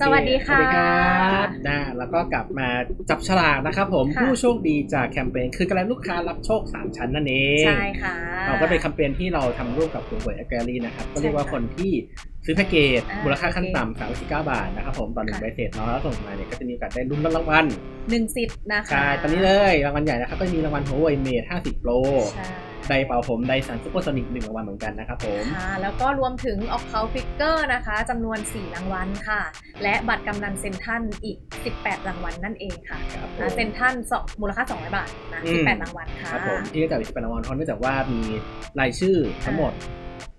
สวัสดีค่ะสวัสดีครับนะแล้วก็กลับมาจับฉลากนะครับผมค่ะผู้โชคดีจากแคมเปญคือกำลังลูกค้ารับโชค 3 ชั้นนั่นเองใช่ค่ะเราก็เป็นแคมเปญที่เราทำร่วมกับคุณหวยแกลลี่นะครับก็เรียกว่าใช่ค่ะคนที่ซื้อแพ็กเกจอ่ามูลค่าขั้นโอเคต่ำ39 บาทนะครับผมตอนหนึ่งค่ะใบเสร็จเนาะแล้วส่งมาเนี่ยก็จะมีโอกาสได้ลุ้นรางวัลหนึ่งสิทธิ์นะคะใช่ตอนนี้เลยรางวัลใหญ่นะครับก็มีรางวัลหัวเว่ยเมท50 Pro ใช่ ไดร์เป่าผมไดสันซูเปอร์โซนิกหนึ่งรางวัลเหมือนกันนะครับผมค่ะแล้วก็รวมถึงออกเขาฟิกเกอร์นะคะจำนวน 4 รางวัลค่ะ และบัตรกำนันเซนทรันอีก 18 รางวัลนั่นเองค่ะครับผมนะเซนทรันสองมูลค่า 200 บาทนะอืม 18 รางวัลค่ะ ครับผมที่ได้จับอีกเป็นรางวัลเพราะเนื่องจากว่ามีรายชื่อทั้งหมด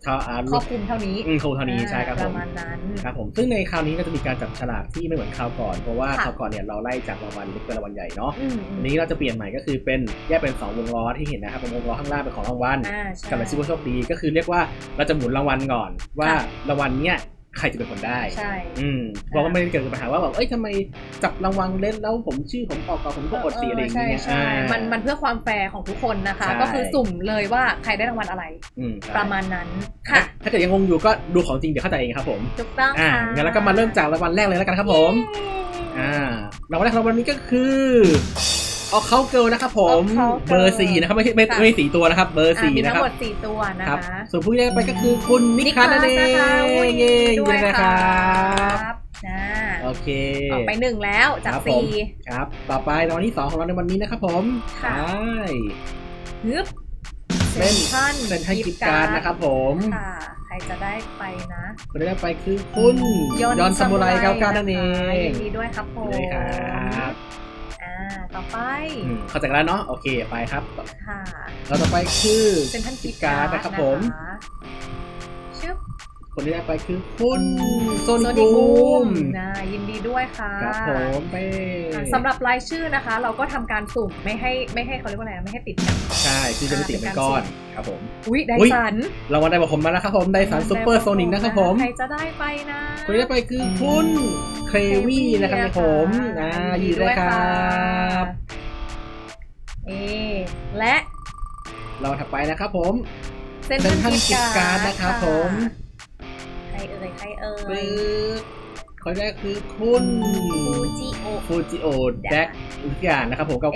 เท่าอ่าครอบคลุมเท่านี้อืมโทรเท่านี้ใช่ครับปผระมมาณนั้น ครับผมซึ่งในคราวนี้ก็จะมีการจับฉลากที่ไม่เหมือนคราวก่อน เพราะว่าค่ะ คราวก่อนเนี่ยเราไล่จากรางวัลเล็กเป็นรางวัลใหญ่เนาะอืมอันนี้เราจะเปลี่ยนใหม่ก็คือเป็นแยกเป็น 2 วงล้อที่เห็นนะครับเป็นวงล้อข้างล่างเป็นของรางวัลอ่าใช่ กับรายชื่อผู้โชคดีก็คือเรียกว่าเราจะหมุนรางวัลก่อน ว่าค่ะ รางวัลเนี้ย ใครจะเป็นคนได้ ใช่ อืมเพราะว่าไม่ได้เกิดปัญหาว่าแบบเอ้ยทำไมจับรางวัลเล่นแล้วผมชื่อผมออกก่อนผมก็กดสีอะไรอย่างเงี้ยใช่ใช่อ่ามันมันเพื่อความแฟร์ของทุกคนนะคะใช่ก็คือสุ่มเลยว่าใครได้รางวัลอะไรอืมใช่ประมาณนั้นค่ะ ถ้าเกิดยังงงอยู่ก็ดูของจริงเดี๋ยวเข้าใจเองครับผมถูกต้องอ่าค่ะงั้นเราก็มาเริ่มจากรางวัลแรกเลยแล้วกันครับผม อ่ารางวัลแรกของรางวัลนี้ก็คือ ออกเขาเกิลนะครับผม All Cow Girl เบอร์สี่นะครับไม่ใช่ไม่ค่ะไม่ใช่สี่ตัวนะครับ เบอร์อ่าสี่มีนะทั้งครับหมด4ตัวนะครัคะส่วนผู้ที่ได้ไปก็คือคุณนิคลัสนั่นเองนะคะอุ้ยเย้ด้ยินวยดีนะคค่ะรับนะโอเค ออกไปหนึ่งแล้วจากครับผม สี่ ครับ ต่อไปรางวัลที่สองของเราในวันนี้นะครับผมค่ะ ใช่ ฮึบเป็น ท่านเป็นไทยกิฟต์การ์ดนะครับผมค่ะ ใครจะได้ไปนะคนที่ได้ไปคือคุณยอนซามูไรเก้าเก้านั่นเอนะคะงยินดีด้วยครับผม เลยครับอ่า ต่อไปอืมเข้าใจกันแล้วเนาะโอเคไปครับค่ะเราต่อไปคือเป็นท่านกิฟต์การ์การ์ดดนะครับผมชึบ คนที่ได้ไปคือคุณโซโซนินิบูบูมมนะยินดีด้วยค่ะครับผมไปอ่าสำหรับรายชื่อนะคะ เราก็ทำการสุ่มไม่ให้ไม่ให้เขาเรียกว่าอะไรนะไม่ให้ติดกันใช่คือจะไม่ติดเป็นก้อนครับผมอุ้ยไดอุ๊ยสันรางวัลได้บอกผมมาแล้วครับผมไดสันซูเปอร์โซนิกนะครับผมใครจะได้ไปนะคนที่ได้ไปคือคุณเครวี่นะครับผมนะยินดีด้วยครับเอและเราถัดไปนะครับผมเซนเซ็นทรัทัลนกิฟต์การ์ดนะครับผม ใครเอ่ยใครเอ่ปึ๊ยบคนแรกคือคุณฟูจิโอฟูจิโอแดกทุกอย่างนะครับผม99 XP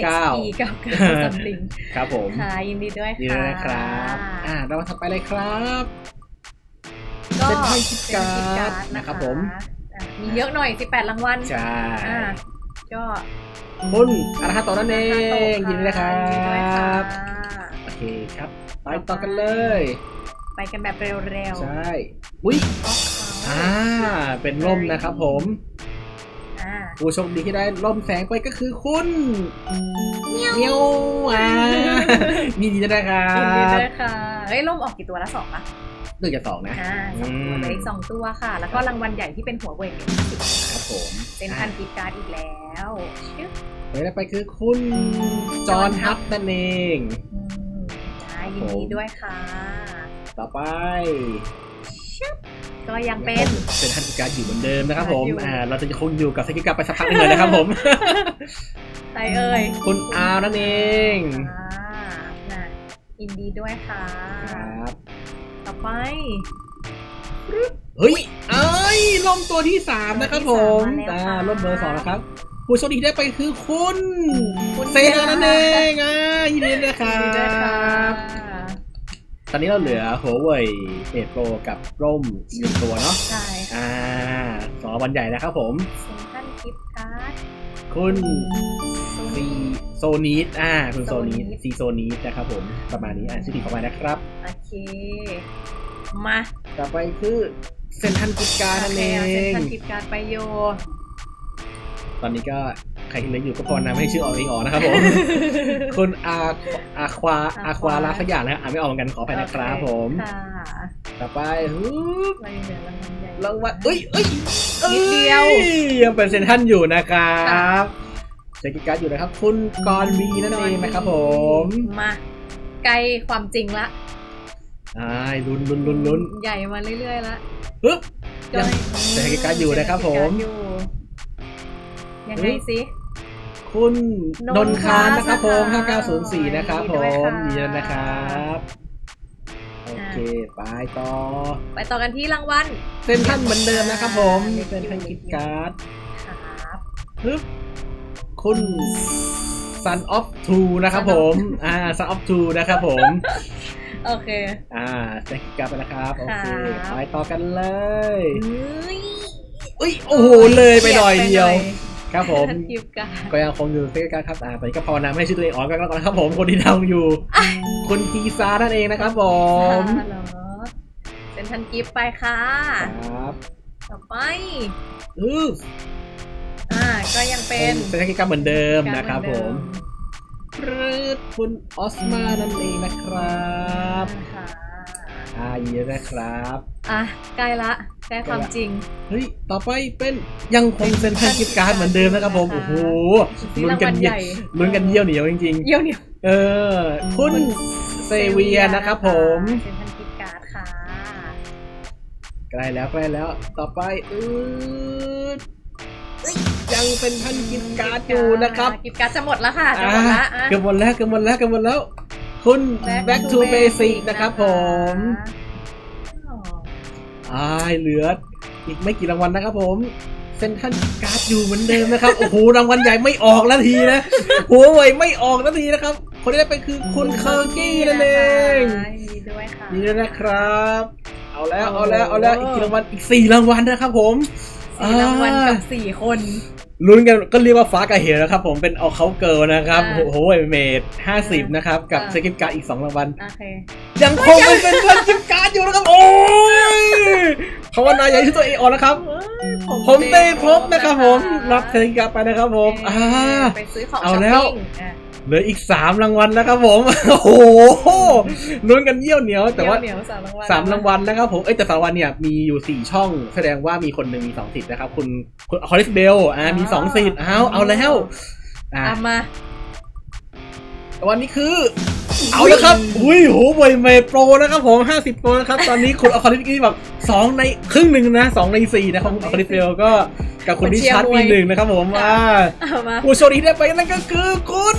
เก้าเก้าสำลิงครับผมค่ะยินดีด้วยยินค่ะดีด้วยนะครับอ่าเรามาถัดไปเลยครับก็เซ็นทรัลกิฟต์การ์ดเซ็นทรัลกิฟต์นะครับผมอะมีเยอะหน่อย 18 รางวัลใช่อ่าก็คุณอาราฮาโตะนั่นเองยินดีด้วยครัยินดีด้วยค่ะบโอเคครับ ไปต่อกันเลย ไปกันแบบเร็วๆ ใช่ อุ้ยก็ อ่า เป็นร่มนะครับผมอ่าผู้โชคดีที่ได้ร่มแสงไปก็คือคุณเมียวอ่ายินดีด้วยนะครัยินดีด้บวยค่ะเฮ้ยล่มออกกี่ตัวละสองปะหนึ่งจากสองนะอ่าสองตัวอืมเหลยอีกสองตัวค่ะ แล้วก็รางวัลใหญ่ที่เป็นหัวเว่ยเนี่ยห้าสิบครับผมเป็นพันกิฟต์การ์ดอีกแล้วชึบอ่าได้ไปคือคุณจอห์นฮับนั่นเอง อืมอ่ายินดีด้วยค่ะ ต่อไป ก็ยังเป็นเป็นทันกิการอยู่เหมือนเดิมนะครับผมอยู่อ่าเราจะคงอยู่กับทันกิการไปสักพักหนึงเลยนะครับผมใครเอ่ยคุณอาวนั่นเองอ่าน่ะยินดีด้วยค่ะ ครับต่อไปเฮ้ยเอ้ยล่มตัวที่สามนะครับผมตัวที่สามมาแล้วอ่าค่ะ ล่มเบอร์สองนะครับผู้โชคดีที่ได้ไปคือคุณ คุณเซนานั่นเองอ่ายินดีด้วยครัยินดีด้วยค่ะบ ตอนนี้เราเหลือหัวเว่ยเอโปรกับร่มอีกหนึ่งตัวเนาะ ใช่อ่าสองรางวันใหญ่นะครับผม เซ็นทรัลกิฟต์การ์ดคุณซีซีโซนีดอ่า คุณโซนีด Sonid ซีโซนีดนะครับผม ประมาณนี้อ่านชื่อผิดเข้าไปนะครับ โอเค มาต่อไปคือเซนทันกิจการนั่นเอโคาเซ็นงทรัลกิฟต์การ์ดไปโย ตอนนี้ก็ ใครที่เหลืออยู่ก็พอนะไม่ให้ชื่อออกเองออกนะครับผม คุณอาอาควาอาควาลาสักอย่างนะอ่านไม่ออกเหมือนกันขอไปนะครับผม ค่ะต่อไปฮึบอะไรเหลือรางวัลใหญ่รางวัลเอ้ยเอ้ยนิดเดียว อ้ยังเป็นเซนทันอยู่นะครับเซกิการ์ดอยู่นะครับ คุณกรณ์วีนั่นเองนะครับผมมาใกล้ความจริงละ อ่าลุ้นลุ้นลุ้นลุ้นใหญ่มาเรื่อยๆละฮึบก็ยังเศรษฐกิจการอยู่นะครับผมเศรษฐกิจการอยู่ยังไงสิ คุณนนท์คานนะครับผมนนท์คาน5904 นะครับผยินดีด้วยมค่ะยินดีด้วยนะครับโอเคเคไปต่อ ไปต่อกันที่รางวัลเส้นท่านเหมือนเดิมนะครับผมอ่าเส้นท่านกิฟต์การ์ดครับปึ๊บคุณ Sun of Two นะครับผม อ่า Sun of Two นะครับผม โอเค อ่าเส้นกิฟต์การ์ดไปนะครับ โอเคครับไปต่อกันเลยเฮ้ยอุ้ย โอ้โห เลยไปหน่อยเดียว ครับผมท่านกิฟต์การ์ดก็ยังคงอยู่เส้นการ์ดครับอ่าตอนนี้ก็ภาวนาไม่ให้ชื่อตัวเองออกกันแล้วกันนะครับผมคนที่ทำอยู่คุณทีซานั่นเองนะครับผมค่ะเหรอเป็นท่านกิฟต์ไปค่ะครับต่อไปอืออ่าก็ยังเป็นเป็นกิจกรรมเหมือนเดิมนะครับเหผอนมเดิปรืดคุณออสมานั่นเองนะครับค่ะอ่าเยอะนะครับ อะใกล้ละ ใกล้ความจริง เฮ้ย ต่อไปเป็นยังคงเซ็นทรัลกิฟต์การ์ดเหมือนเดิมนะครับผมค่ะโอ้โหซื้อลุ้นรางกัวันลเยี่ใหยวญ่ลุ้นกันเยี่ยวเหนียวจริงเยี่ยวเหนียวๆเออ คุณเซเวียนะครับผมเป็นท่านกิฟต์การ์ดค่ะ ใกล้แล้วใกล้แล้ว ต่อไปอืดยังเป็นท่านกิฟต์การ์ดอยู่นะครับ กิฟต์การ์ดจะหมดแล้วค่ะจะอ่าหมดละอะเกือบหมดแล้วเกือบหมดแล้วเกือบหมดแล้ว คุณ back to basic นะครับผมอ๋อ อ่าเหลืออีกไม่กี่รางวัลนะครับผมเซนทันการ์ดอยู่เหมือนเดิมนะครับ โอ้โหรางวัลใหญ่ไม่ออกแล้วทีนะหัวไวไม่ออกแล้วทีนะครับ คนที่ได้ไปคือคุณเคอร์กี้นั่นเองยินดีด้วยค่ะนี่นะครับ เอาแล้วเอาแล้วเอาแล้วอีกกี่รางวัลอีกสี่รางวัลนะครับผมสี่รางวัลกับสี่คน ลุ้นกันก็เรียกว่าฟ้ากับเหวนะครับ ผมเป็นเอาเขาเกิลนะครับอ่า โอ้โหเมดห้าสิบนะครับ กับอ่าสกิปการ์ดอีกสองรางวัล โอเค ยังคงเป็นเซนทันกิฟต์การ์ดอยู่นะครับ โอ้ยภาวนาอย่าให้ตัวเองออกนะครับ ผมเต้ครบนะครับผม รับเซนการ์ดไปนะครับผมอ่า ไปซื้อของเอาช้อปแล้ว ปิ้งอะ เหลืออีกสามรางวัลนะครับผม โอ้โหลุ้นกันเยี่ยวเหนียว แต่ว่าเหนียวๆสามรางวัลสามรางวัลนะครับผม เอ้ยแต่สามรางวัลเนี่ยมีอยู่สี่ช่อง แสดงว่ามีคนหนึ่งมีสองสิทธิ์นะครับ คุณคุณคอริสเบลอ่ามีสองสิทธิ์อ้าวเอาแล้วอ่าเอามาวันนี้คือ เอาแล้วครับ อุ้ยโหบวยเมโปรนะครับผม50โปรนะครับ ตอนนี้คุณเอาคอริสกี้แบบสองในครึ่งหนึ่งนะสองในสี่นะครับเอาคอริสเบลก็กับคุณริชาร์ดมีหนึ่งนะครับผมอ่าเอามาผู้โชคดีที่ได้ไปนั่นก็คือคุณ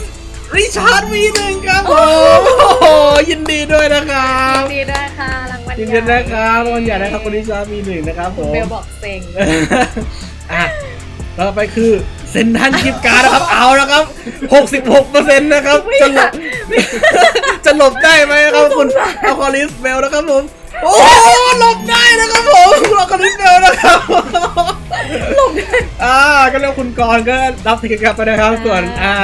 ริชาร์ดมีหนึ่งครับผมโอ้โหยินดีด้วยนะครับยินดีด้วยค่ะรางวัลยินดีนะครับรางวัลใหญ่นะครับคุณริชาร์ดมีหนึ่งนะครับผมเบลบอกเซ็งอะต่อไปคือเซนทันกิฟการ์ดนะครับเอาแล้วครับ 66%นะครับจะหลบจะหลบได้ไหมครับคุณเอาคอริสเบลนะครับผมโอ้หลบได้นะครับผมคุณเอาคอริสเบลนะครับ หลบได้อ่าก็เรียกคุณกรณ์ก็รับกิจกรรมไปนะครับส่วนอ่า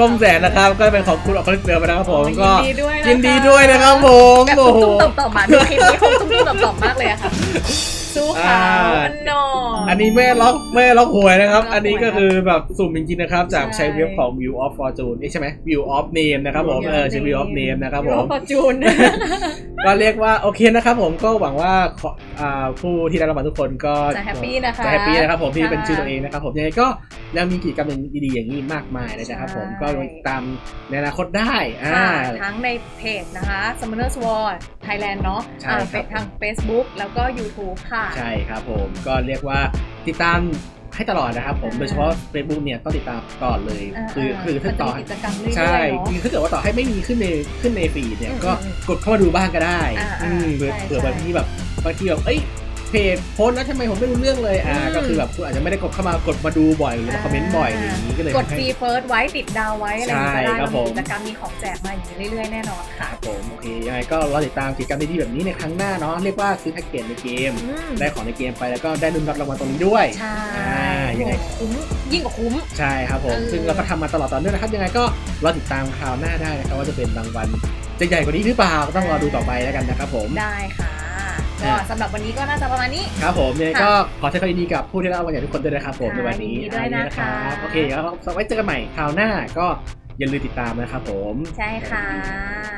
ล่มแสนนะครับ ก็เป็นของคุณเอาคอริสเบลไปนะครับผมก็ยินดีด้วยนะคะ ยินดีด้วยนะครับผมแบบโอ้โห ตุ้มๆต่อๆมาดูคลิปนี้คงตุ้มๆต่อๆมากเลยอะค่ะ สู้เขาอ่าอันน ออันนี้แม่ล็อกแม่ล็อกหวยนะครับล็อกหวยอันนี้ก็คือแบบสุ่มจริงๆนะครับ จากใช่ใช้เว็บของ View of Fortune เอ๊ะใช่ไหม View of Name นะครับผมเออใช้ View of Name นะครับผมพอจูน ก็เรียกว่าโอเคนะครับผมก็หวังว่าขออ่าผู้ที่ได้รางวัลทุกคนก็จะแฮปปี้นะคะจะแฮปปี้นะครับผมที่ค่ะเป็นชื่อตัวเองนะครับผมยังไงก็ยังมีกิจกรรมดีๆอย่างนี้มากมายเลยนะครับผมใช่ก็ติดตามในอนาคตได้อ่า ค่ะทั้งในเพจนะคะ Summoners War Thailand เนาะใช่อ่าครับเป็นทาง Facebook แล้วก็ YouTube ค่ะ ใช่ครับผมก็เรียกว่าติดตามให้ตลอดนะครับผมอ่าโดยเฉพาะ Facebook เนี่ยต้องติดตามตลอดเลยาคือคือถ้ามันจะต่อมีกิจกรรมเรื่อยๆใช่เนาะคือถ้าเกิดว่าต่อให้ไม่มีขึ้นในขึ้นในฟีดเนี่ยอืมก็อืมกดเข้ามาดูบ้างก็ได้อ่าอืมเผื่อใช่เผื่อใช่บางทีแบบบางทีแบบเอ้ย เพจโพสต์แล้วทำไมผมไม่รู้เรื่องเลยอ่าอืม ก็คือแบบคุณอาจจะไม่ได้กดเข้ามากดมาดูบ่อยหรือมาคอมเมนต์บ่อยอะไรอย่างนี้ก็เลยกดทำให้ฟรีเฟิร์สไว้ติดดาวไว้อะไรอย่างเงี้ยก็ใช่ได้ครับผมกิจกรรมมีของแจกมาอย่างนี้เรื่อยๆแน่นอนคค่ะรับผมโอเคยังไงก็รอติดตามกิจกรรมดีๆแบบนี้ในครั้งหน้าเนาะเรียกว่าซื้อแพ็กเกจในเกม อืมได้ของในเกมไปแล้วก็ได้ลุ้นรับรางวัลตรงนี้ด้วย ใช่อ่ายังไง คุ้มยิ่งกว่าคุ้ม ใช่ครับผม เออ ซึ่งเราก็ทำมาตลอดต่อเนื่องนะครับ ยังไงก็รอติดตามคราวหน้าได้นะครับว่าจะเป็นรางวัลจะใหญ่กว่านี้หรือเปล่าก็ต้องรอดูต่อไปแล้วกันนะครับผม ได้ค่ะ ก็อ่าสำหรับวันนี้ก็น่าจะประมาณนี้ ครับผมยังไงค่ะก็ขอแสดงความยินดีกับผู้ที่ได้รางวัลใหญ่ทุกคนด้วยนะครับผมค่ะในวันนี้ยินดีด้วยนะคะอ่าโอเคครับไว้เจอกันใหม่คราวหน้าก็อย่าลืมติดตามนะครับผม ใช่ค่ะ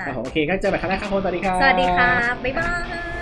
ครับผมโอเคก็เจอกันครั้งหน้าครับผมสวัสดีครับสวัสดีค่ะบ๊ายบาย